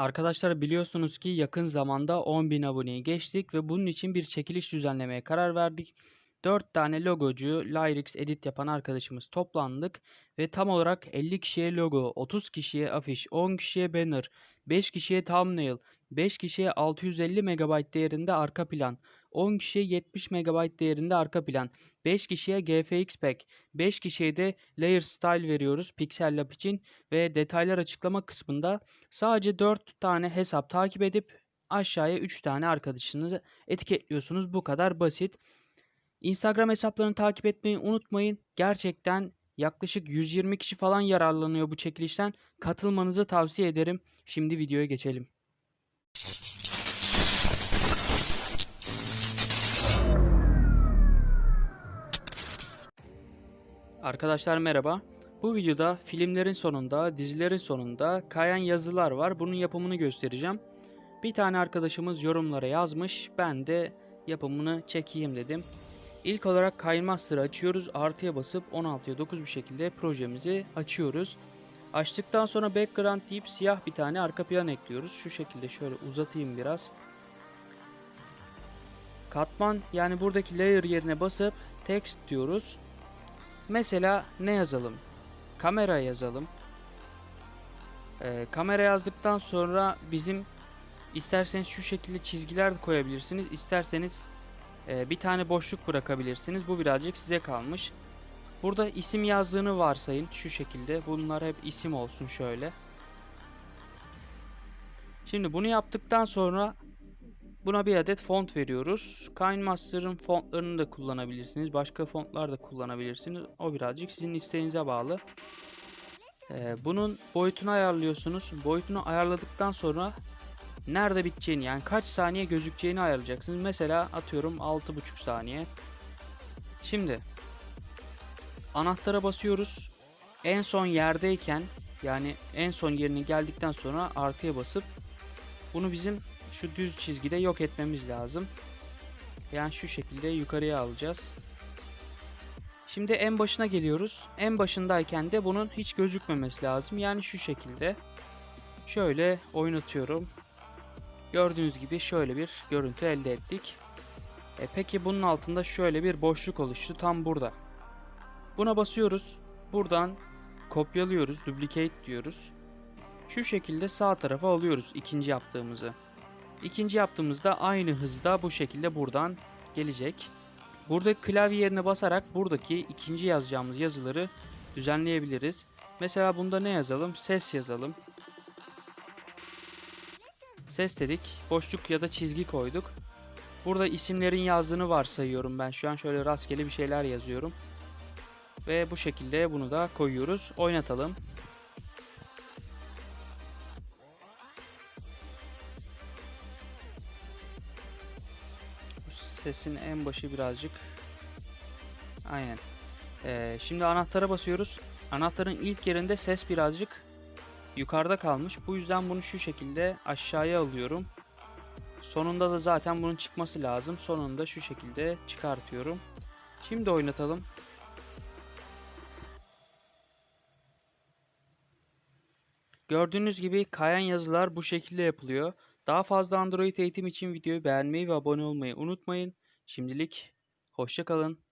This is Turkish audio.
Arkadaşlar biliyorsunuz ki yakın zamanda 10.000 aboneyi geçtik ve bunun için bir çekiliş düzenlemeye karar verdik. 4 tane logocu, Lyrix edit yapan arkadaşımız toplandık ve tam olarak 50 kişiye logo, 30 kişiye afiş, 10 kişiye banner, 5 kişiye thumbnail, 5 kişiye 650 MB değerinde arka plan, 10 kişiye 70 MB değerinde arka plan, 5 kişiye GFX pack, 5 kişiye de layer style veriyoruz Pixel Lab için ve detaylar açıklama kısmında sadece 4 tane hesap takip edip aşağıya 3 tane arkadaşınızı etiketliyorsunuz. Bu kadar basit. Instagram hesaplarını takip etmeyi unutmayın. Gerçekten yaklaşık 120 kişi falan yararlanıyor bu çekilişten. Katılmanızı tavsiye ederim. Şimdi videoya geçelim. Arkadaşlar merhaba. Bu videoda filmlerin sonunda, dizilerin sonunda kayan yazılar var. Bunun yapımını göstereceğim. Bir tane arkadaşımız yorumlara yazmış. Ben de yapımını çekeyim dedim. İlk olarak KineMaster'ı açıyoruz. Artıya basıp 16'ya 9 bir şekilde projemizi açıyoruz. Açtıktan sonra background deyip siyah bir tane arka plan ekliyoruz. Şu şekilde şöyle uzatayım biraz. Katman yani buradaki layer yerine basıp text diyoruz. Mesela ne yazalım? Kamera yazalım. Ee, kamera yazdıktan sonra bizim isterseniz şu şekilde çizgiler koyabilirsiniz. İsterseniz e, bir tane boşluk bırakabilirsiniz. Bu birazcık size kalmış. Burada isim yazdığını varsayın şu şekilde. Bunlar hep isim olsun şöyle. Şimdi bunu yaptıktan sonra buna bir adet font veriyoruz. KineMaster'ın fontlarını da kullanabilirsiniz. Başka fontlar da kullanabilirsiniz. O birazcık sizin isteğinize bağlı. Ee, bunun boyutunu ayarlıyorsunuz. Boyutunu ayarladıktan sonra nerede biteceğini yani kaç saniye gözükeceğini ayarlayacaksınız. Mesela atıyorum 6,5 saniye. Şimdi anahtara basıyoruz. En son yerdeyken yani en son yerine geldikten sonra artıya basıp bunu bizim şu düz çizgide yok etmemiz lazım. Yani şu şekilde yukarıya alacağız. Şimdi en başına geliyoruz. En başındayken de bunun hiç gözükmemesi lazım. Yani şu şekilde. Şöyle oynatıyorum. Gördüğünüz gibi şöyle bir görüntü elde ettik. E peki bunun altında şöyle bir boşluk oluştu tam burada. Buna basıyoruz. Buradan kopyalıyoruz. Duplicate diyoruz. Şu şekilde sağ tarafa alıyoruz ikinci yaptığımızı. İkinci yaptığımızda aynı hızda bu şekilde buradan gelecek. Burada klavye yerine basarak buradaki ikinci yazacağımız yazıları düzenleyebiliriz. Mesela bunda ne yazalım? Ses yazalım. Ses dedik. Boşluk ya da çizgi koyduk. Burada isimlerin yazdığını varsayıyorum ben. Şu an şöyle rastgele bir şeyler yazıyorum. Ve bu şekilde bunu da koyuyoruz. Oynatalım. Sesin en başı birazcık. Aynen. Ee, şimdi anahtara basıyoruz. Anahtarın ilk yerinde ses birazcık yukarıda kalmış. Bu yüzden bunu şu şekilde aşağıya alıyorum. Sonunda da zaten bunun çıkması lazım. Sonunda şu şekilde çıkartıyorum. Şimdi oynatalım. Gördüğünüz gibi kayan yazılar bu şekilde yapılıyor. Daha fazla Android eğitim için videoyu beğenmeyi ve abone olmayı unutmayın. Şimdilik hoşçakalın.